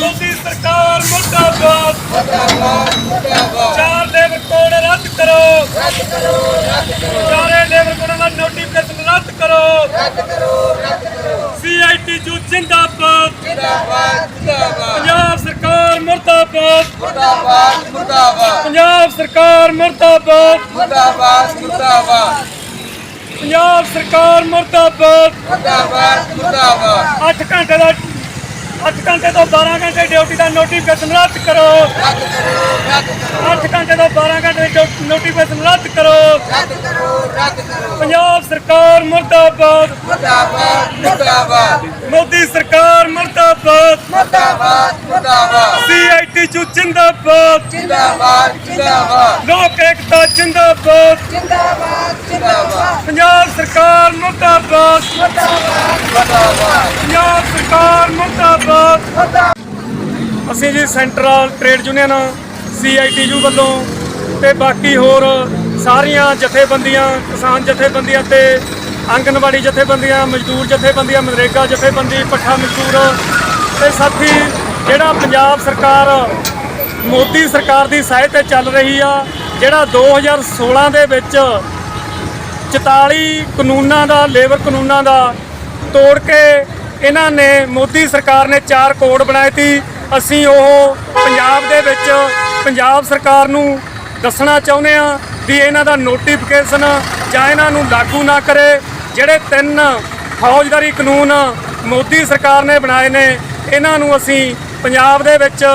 ਮੋਦੀ ਸਰਕਾਰ ਮੁਰਦਾਬਾਦ। ਚਾਰ ਲੇਬਰ ਕੋਡ ਰੱਦ ਕਰੋ। ਚਾਰੇ ਲੇਬਰ ਕੋਡਾਂ ਦਾ ਨੋਟੀਫਿਕੇਸ਼ਨ ਰੱਦ ਕਰੋ। ਸੀਆਈਟੀ ਜੂ ਜਿੰਦਾਬਾਦ। ਪੰਜਾਬ ਸਰਕਾਰ ਮੁਰਦਾਬਾਦ। ਪੰਜਾਬ ਸਰਕਾਰ ਮੁਰਦਾਬਾਦ। ਪੰਜਾਬ ਸਰਕਾਰ ਮੁਰਦਾਬਾਦ। 8 ਘੰਟੇ ਦਾ 8 ਘੰਟੇ ਤੋਂ 12 ਘੰਟੇ ਡਿਊਟੀ ਦਾ ਨੋਟੀਫਿਕੇਸ਼ਨ ਰੱਦ ਕਰੋ। 8 ਘੰਟੇ ਤੋਂ 12 ਘੰਟੇ ਨੋਟੀਫਿਕੇਸ਼ਨ ਰੱਦ ਕਰੋ। ਪੰਜਾਬ ਸਰਕਾਰ ਮੁਰਦਾਬਾਦ। ਮੋਦੀ ਸਰਕਾਰ ਮੁਰਦਾਬਾਦ। ਸੀਆਈਟੀ ਚੂ ਜਿੰਦਾਬਾਦ। ਲੋਕ ਏਕਤਾ ਜਿੰਦਾਬਾਦ। ਪੰਜਾਬ ਸਰਕਾਰ ਮੁਰਦਾਬਾਦ। ਪੰਜਾਬ ਸਰਕਾਰ ਮੁਰਦਾਬਾਦ। ਅਸੀਂ ਜੀ ਸੈਂਟਰਲ ਟ੍ਰੇਡ ਯੂਨੀਅਨ, ਸੀਆਈਟੀਯੂ ਵੱਲੋਂ ਤੇ ਬਾਕੀ ਹੋਰ ਸਾਰੀਆਂ ਜਥੇਬੰਦੀਆਂ, ਕਿਸਾਨ ਜਥੇਬੰਦੀਆਂ ਤੇ ਆਂਗਨਵਾੜੀ ਜਥੇਬੰਦੀਆਂ, ਮਜ਼ਦੂਰ ਜਥੇਬੰਦੀਆਂ, ਮਨਰੇਗਾ ਜਥੇਬੰਦੀ ਪੱਠਾ ਮਜ਼ਦੂਰ ਤੇ ਸਾਥੀ, ਜਿਹੜਾ ਪੰਜਾਬ ਸਰਕਾਰ, ਮੋਦੀ ਸਰਕਾਰ ਦੀ ਸਹਾਇਤਾ ਤੇ ਚੱਲ ਰਹੀ ਆ, ਜਿਹੜਾ 2016 ਦੇ ਵਿੱਚ 44 ਕਾਨੂੰਨਾਂ ਦਾ, ਲੇਬਰ ਕਾਨੂੰਨਾਂ ਦਾ ਤੋੜ ਕੇ ਇਹਨਾਂ ਨੇ ਮੋਦੀ ਸਰਕਾਰ ਨੇ ਚਾਰ ਕੋਡ ਬਣਾਏ ਸੀ। ਅਸੀਂ ਉਹ ਪੰਜਾਬ ਦੇ ਵਿੱਚ ਪੰਜਾਬ ਸਰਕਾਰ ਨੂੰ ਦੱਸਣਾ ਚਾਹੁੰਦੇ ਆ ਵੀ ਇਹਨਾਂ ਦਾ ਨੋਟੀਫਿਕੇਸ਼ਨ ਜਾਂ ਇਹਨਾਂ ਨੂੰ ਲਾਗੂ ਨਾ ਕਰੇ। ਜਿਹੜੇ ਤਿੰਨ ਫੌਜਦਾਰੀ ਕਾਨੂੰਨ ਮੋਦੀ ਸਰਕਾਰ ਨੇ ਬਣਾਏ ਨੇ, ਇਹਨਾਂ ਨੂੰ ਅਸੀਂ ਪੰਜਾਬ ਦੇ ਵਿੱਚ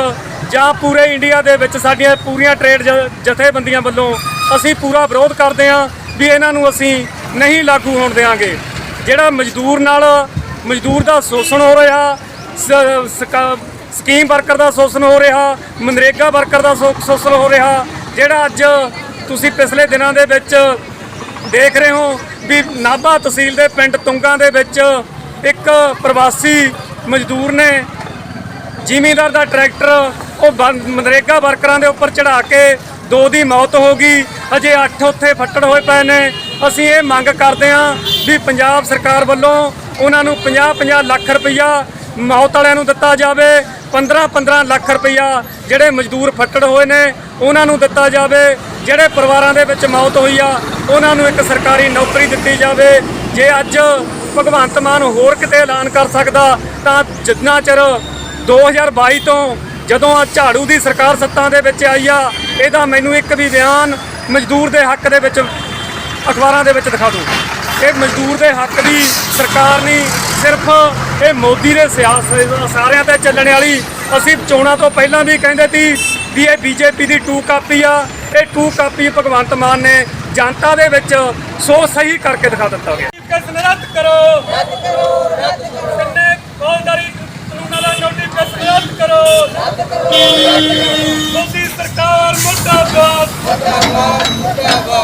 ਜਾਂ ਪੂਰੇ ਇੰਡੀਆ ਦੇ ਵਿੱਚ ਸਾਡੀਆਂ ਪੂਰੀਆਂ ਟ੍ਰੇਡ ਜ- ਜਥੇਬੰਦੀਆਂ ਵੱਲੋਂ ਅਸੀਂ ਪੂਰਾ ਵਿਰੋਧ ਕਰਦੇ ਹਾਂ। ਵੀ ਇਹਨਾਂ ਨੂੰ ਅਸੀਂ ਨਹੀਂ ਲਾਗੂ ਹੋਣ ਦੇਵਾਂਗੇ ਜਿਹੜਾ ਮਜ਼ਦੂਰ ਨਾਲ ਮਜ਼ਦੂਰ ਦਾ ਸ਼ੋਸ਼ਣ ਹੋ ਰਿਹਾ ਸਕੀਮ ਵਰਕਰ ਦਾ ਸ਼ੋਸ਼ਣ ਹੋ ਰਿਹਾ, ਮਨਰੇਗਾ ਵਰਕਰ ਦਾ ਸ਼ੋ- ਸ਼ੋਸ਼ਣ ਹੋ ਰਿਹਾ, ਜਿਹੜਾ ਅੱਜ ਤੁਸੀਂ ਪਿਛਲੇ ਦਿਨਾਂ ਦੇ ਵਿੱਚ ਦੇਖ ਰਹੇ ਹੋ ਵੀ ਨਾਭਾ ਤਹਿਸੀਲ ਦੇ ਪਿੰਡ ਤੁੰਗਾ ਦੇ ਵਿੱਚ ਇੱਕ ਪ੍ਰਵਾਸੀ ਮਜ਼ਦੂਰ ਨੇ ਜ਼ਿਮੀਂਦਾਰ ਦਾ ਟਰੈਕਟਰ ਉਹ ਬੰ- ਮਨਰੇਗਾ ਵਰਕਰਾਂ ਦੇ ਉੱਪਰ ਚੜਾ ਕੇ ਦੋ ਦੀ ਮੌਤ ਹੋ ਗਈ, ਅਜੇ 8 ਉੱਥੇ ਫੱਟੜ ਹੋਏ ਪਏ ਨੇ। ਅਸੀਂ ਇਹ ਮੰਗ ਕਰਦੇ ਹਾਂ ਵੀ ਪੰਜਾਬ ਸਰਕਾਰ ਵੱਲੋਂ ਉਹਨਾਂ ਨੂੰ 50-50 ਲੱਖ ਰੁਪਈਆ ਮੌਤ ਵਾਲਿਆਂ ਨੂੰ ਦਿੱਤਾ ਜਾਵੇ। 15-15 ਲੱਖ ਰੁਪਈਆ ਜਿਹੜੇ ਮਜ਼ਦੂਰ ਫੱਟੜ ਹੋਏ ਨੇ, ਉਹਨਾਂ ਨੂੰ ਦਿੱਤਾ ਜਾਵੇ। ਜਿਹੜੇ ਪਰਿਵਾਰਾਂ ਦੇ ਵਿੱਚ ਮੌਤ ਹੋਈ ਆ, ਉਹਨਾਂ ਨੂੰ ਇੱਕ ਸਰਕਾਰੀ ਨੌਕਰੀ ਦਿੱਤੀ ਜਾਵੇ। ਜੇ ਅੱਜ ਭਗਵੰਤ ਮਾਨ ਹੋਰ ਕਿਤੇ ਐਲਾਨ ਕਰ ਸਕਦਾ, ਤਾਂ ਜਿੰਨਾ ਚਿਰ 2022 ਤੋਂ ਜਦੋਂ ਆ ਝਾੜੂ ਦੀ ਸਰਕਾਰ ਸੱਤਾ ਦੇ ਵਿੱਚ ਆਈ ਆ ਇਹਦਾ ਮੈਨੂੰ ਇੱਕ ਵੀ ਬਿਆਨ ਮਜ਼ਦੂਰ ਦੇ ਹੱਕ ਦੇ ਵਿੱਚ ਅਖਬਾਰਾਂ ਦੇ ਵਿੱਚ ਦਿਖਾ ਦਿਓ ਇਹ ਮਜ਼ਦੂਰ ਦੇ ਹੱਕ ਦੀ ਸਰਕਾਰ ਨਹੀਂ ਸਿਰਫ ਇਹ ਮੋਦੀ ਦੇ ਸਿਆਸਤ ਸਾਰਿਆਂ ਤੇ ਚੱਲਣ ਵਾਲੀ। ਅਸੀਂ ਚੋਣਾਂ ਤੋਂ ਪਹਿਲਾਂ ਵੀ ਕਹਿੰਦੇ ਸੀ ਵੀ ਇਹ ਬੀਜੇਪੀ ਦੀ ਟੂ ਕਾਪੀ ਆ। ਇਹ ਟੂ ਕਾਪੀ ਭਗਵੰਤ ਮਾਨ ਨੇ ਜਨਤਾ ਦੇ ਵਿੱਚ ਸੋ ਸਹੀ ਕਰਕੇ ਦਿਖਾ ਦਿੱਤਾ ਗਿਆ। ਕਿਸ ਰੱਦ ਕਰੋ।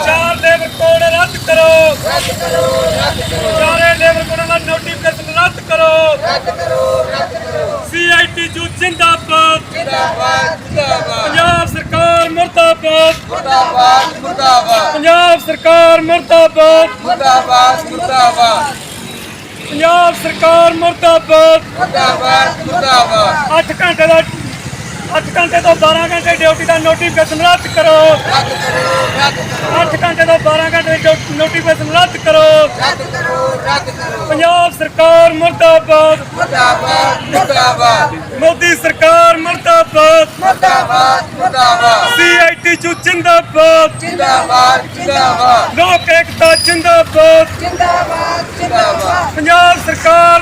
ਚਾਰ ਲੇਬਰ ਕੋਡ ਰੱਦ ਕਰੋ। ਰੱਦ ਕਰੋ ਰੱਦ ਕਰੋ ਚਾਰੇ ਲੇਬਰ ਕੋਡਾਂ ਦਾ ਨੋਟੀਫਿਕੇਸ਼ਨ ਰੱਦ ਕਰੋ। ਰੱਦ ਕਰੋ ਰੱਦ ਕਰੋ ਸੀਆਈਟੀ ਜੂ ਜਿੰਦਾਬਾਦ। ਪੰਜਾਬ ਸਰਕਾਰ ਮੁਰਦਾਬਾਦ। ਪੰਜਾਬ ਸਰਕਾਰ ਮੁਰਦਾਬਾਦ। ਪੰਜਾਬ ਸਰਕਾਰ ਮੁਰਦਾਬਾਦ। 8 ਘੰਟੇ ਦਾ 8 ਘੰਟੇ ਤੋਂ 12 ਘੰਟੇ ਡਿਊਟੀ ਦਾ ਨੋਟੀਫਿਕੇਸ਼ਨ ਰੱਦ ਕਰੋ। 8 ਘੰਟੇ ਤੋਂ 12 ਘੰਟੇ ਦੀ ਨੋਟੀਫਿਕੇਸ਼ਨ ਰੱਦ ਕਰੋ। ਪੰਜਾਬ ਸਰਕਾਰ ਮੁਰਦਾਬਾਦ। ਮੋਦੀ ਸਰਕਾਰ ਮੁਰਦਾਬਾਦ। ਸੀਆਈਟੀ ਚੂ ਜਿੰਦਾਬਾਦ। ਲੋਕ ਏਕਤਾ ਜਿੰਦਾਬਾਦ। ਪੰਜਾਬ ਸਰਕਾਰ